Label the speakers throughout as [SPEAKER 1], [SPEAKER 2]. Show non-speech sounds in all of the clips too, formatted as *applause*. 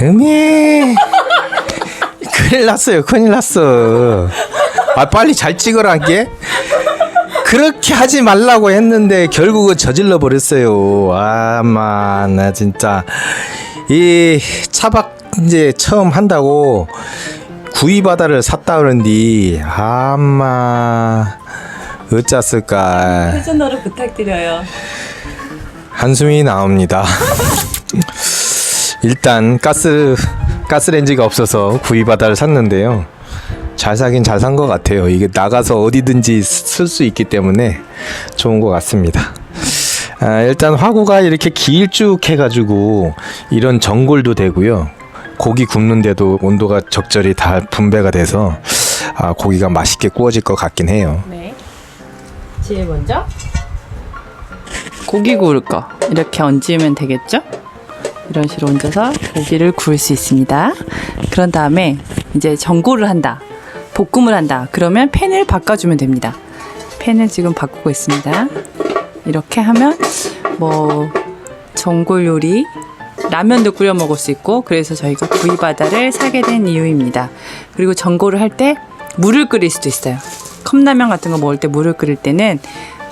[SPEAKER 1] 음이! 큰일 났어요 큰일 났어. 아 빨리 잘 찍어라 게. 그렇게 하지 말라고 했는데 결국은 저질러 버렸어요. 아마 나 진짜. 이 차박 이제 처음 한다고 구이 바다를 샀다 그런디 아마 어쩌을까?
[SPEAKER 2] 회전으로 부탁드려요.
[SPEAKER 1] 한숨이 나옵니다. *laughs* 일단 가스 가스렌지가 없어서 구이바다를 샀는데요. 잘 사긴 잘 산 것 같아요. 이게 나가서 어디든지 쓸 수 있기 때문에 좋은 것 같습니다. 아, 일단 화구가 이렇게 길쭉해가지고 이런 전골도 되고요. 고기 굽는데도 온도가 적절히 다 분배가 돼서 아, 고기가 맛있게 구워질 것 같긴 해요.
[SPEAKER 2] 네. 제일 먼저 고기 구울 거 이렇게 얹으면 되겠죠? 이런 식으로 얹어서 고기를 구울 수 있습니다. 그런 다음에 이제 전골을 한다. 볶음을 한다. 그러면 팬을 바꿔주면 됩니다. 팬을 지금 바꾸고 있습니다. 이렇게 하면 뭐 전골 요리 라면도 끓여 먹을 수 있고 그래서 저희가 구이바다를 사게 된 이유입니다. 그리고 전골을 할 때 물을 끓일 수도 있어요. 컵라면 같은 거 먹을 때 물을 끓일 때는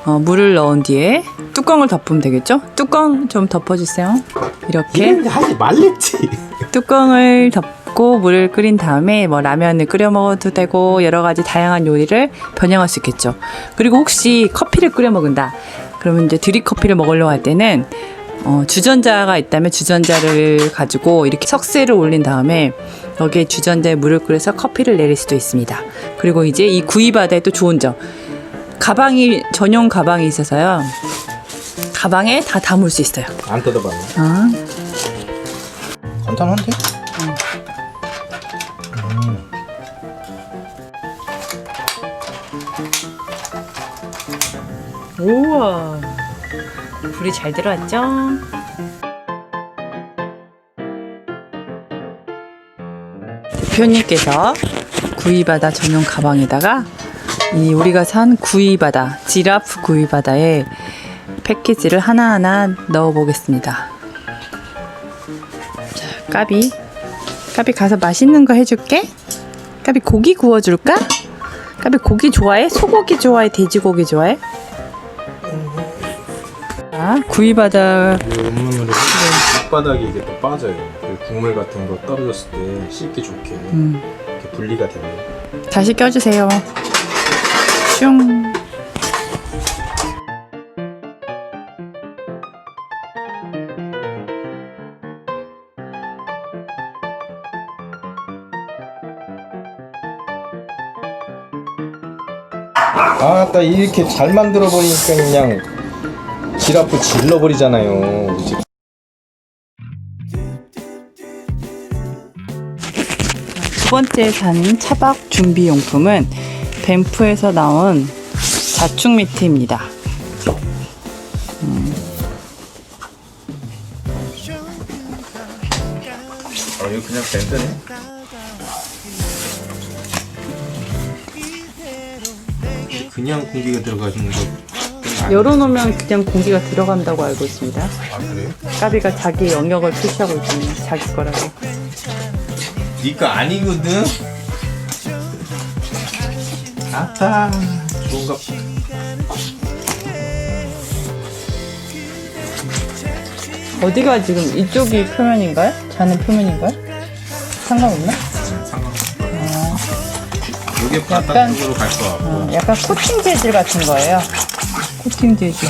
[SPEAKER 2] 어, 물을 넣은 뒤에 뚜껑을 덮으면 되겠죠? 뚜껑 좀 덮어주세요. 이렇게
[SPEAKER 1] 하지 말랬지.
[SPEAKER 2] 뚜껑을 덮고 물을 끓인 다음에 뭐 라면을 끓여 먹어도 되고 여러 가지 다양한 요리를 변형할 수 있겠죠. 그리고 혹시 커피를 끓여 먹는다. 그러면 이제 드립 커피를 먹으려고 할 때는 어, 주전자가 있다면 주전자를 가지고 이렇게 석쇠를 올린 다음에 여기에 주전자에 물을 끓여서 커피를 내릴 수도 있습니다. 그리고 이제 이 구이바다의 또 좋은 점 가방이 전용 가방이 있어서요. 가방에 다 담을 수 있어요.
[SPEAKER 1] 안 뜯어봤네.
[SPEAKER 2] 아,
[SPEAKER 1] 간단한데?
[SPEAKER 2] 우와 불이 잘 들어왔죠? 대표님께서 구이바다 전용 가방에다가 이 우리가 산 구이바다 지라프 구이바다에 패키지를 하나하나 넣어 보겠습니다. 자, 까비 까비 가서 맛있는 거 해줄게. 까비 고기 구워줄까? 까비 고기 좋아해? 소고기 좋아해? 돼지고기 좋아해? 자, 구이바다
[SPEAKER 1] 원문으로 밑바닥이 이게 또 빠져요. 그 국물 같은 거 떨어졌을 때 씻기 좋게
[SPEAKER 2] 음,
[SPEAKER 1] 이렇게 분리가 되네요.
[SPEAKER 2] 다시 껴주세요. 슝.
[SPEAKER 1] 아따 이렇게 잘 만들어 버리니까 그냥 지라프 질러 버리잖아요.
[SPEAKER 2] 두 번째 산 차박 준비 용품은 뱀프에서 나온 자축 매트입니다.
[SPEAKER 1] 아 이거 그냥 밴드네. 그냥 공기가 들어가는 거.
[SPEAKER 2] 열어놓으면 그냥 공기가 들어간다고 알고 있습니다.
[SPEAKER 1] 아 그래요?
[SPEAKER 2] 까비가 자기 영역을 표시하고 있군요. 자기 거라고.
[SPEAKER 1] 니거 아니거든. 아따 좋은가.
[SPEAKER 2] 어디가 지금 이쪽이 표면인가요? 자는 표면인가요? 상관없나?
[SPEAKER 1] 상관없어. 여기
[SPEAKER 2] 약간-
[SPEAKER 1] 바깥쪽으로 갈 거 같고.
[SPEAKER 2] 어, 약간 코팅 재질 같은 거예요. 코팅 재질.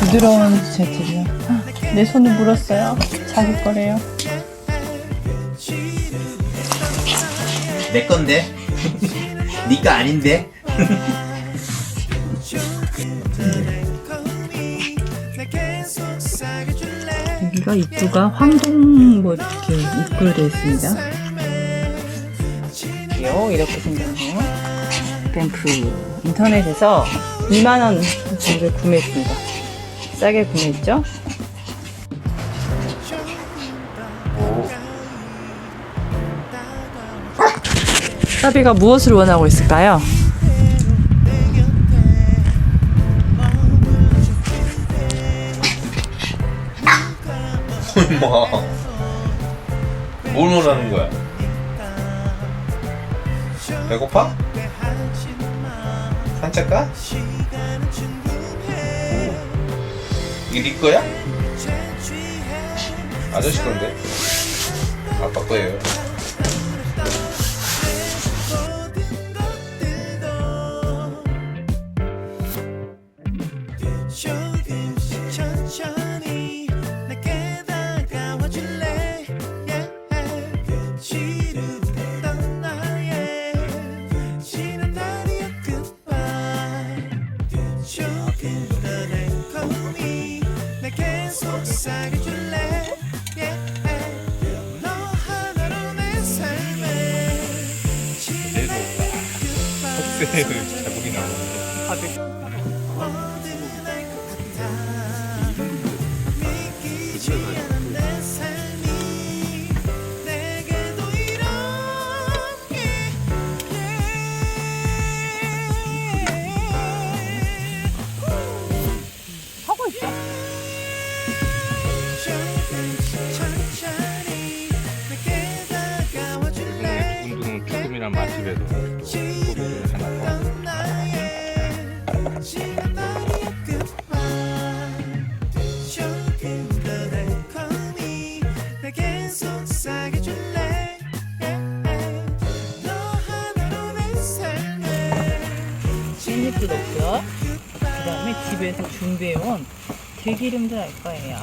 [SPEAKER 2] 부드러운 재질이요. 아, 내 손을 물었어요. 자기 거래요.
[SPEAKER 3] 내 건데. 니가 아닌데.
[SPEAKER 2] 여기가 입구가 황동 뭐 이렇게 입구로 되어 있습니다. 이요 이렇게 생겼네요. 뱀프 인터넷에서 2만 원 정도에 구매했습니다. 싸게 구매했죠? 사비가 무엇을 원하고 있을까요?
[SPEAKER 1] 임마 *laughs* 뭘 원하는 거야? 배고파? 산책 가? 이게 네 거야? 아저씨 건데 아빠 거예요
[SPEAKER 4] 내게 속삭여줄래? Yeah. 너 하나로 내 삶에. 지난 날 *laughs*
[SPEAKER 2] 집에서 준비해온 들기름도 할 거예요.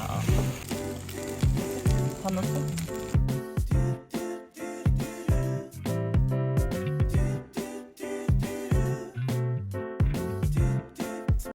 [SPEAKER 2] 다 넣었어?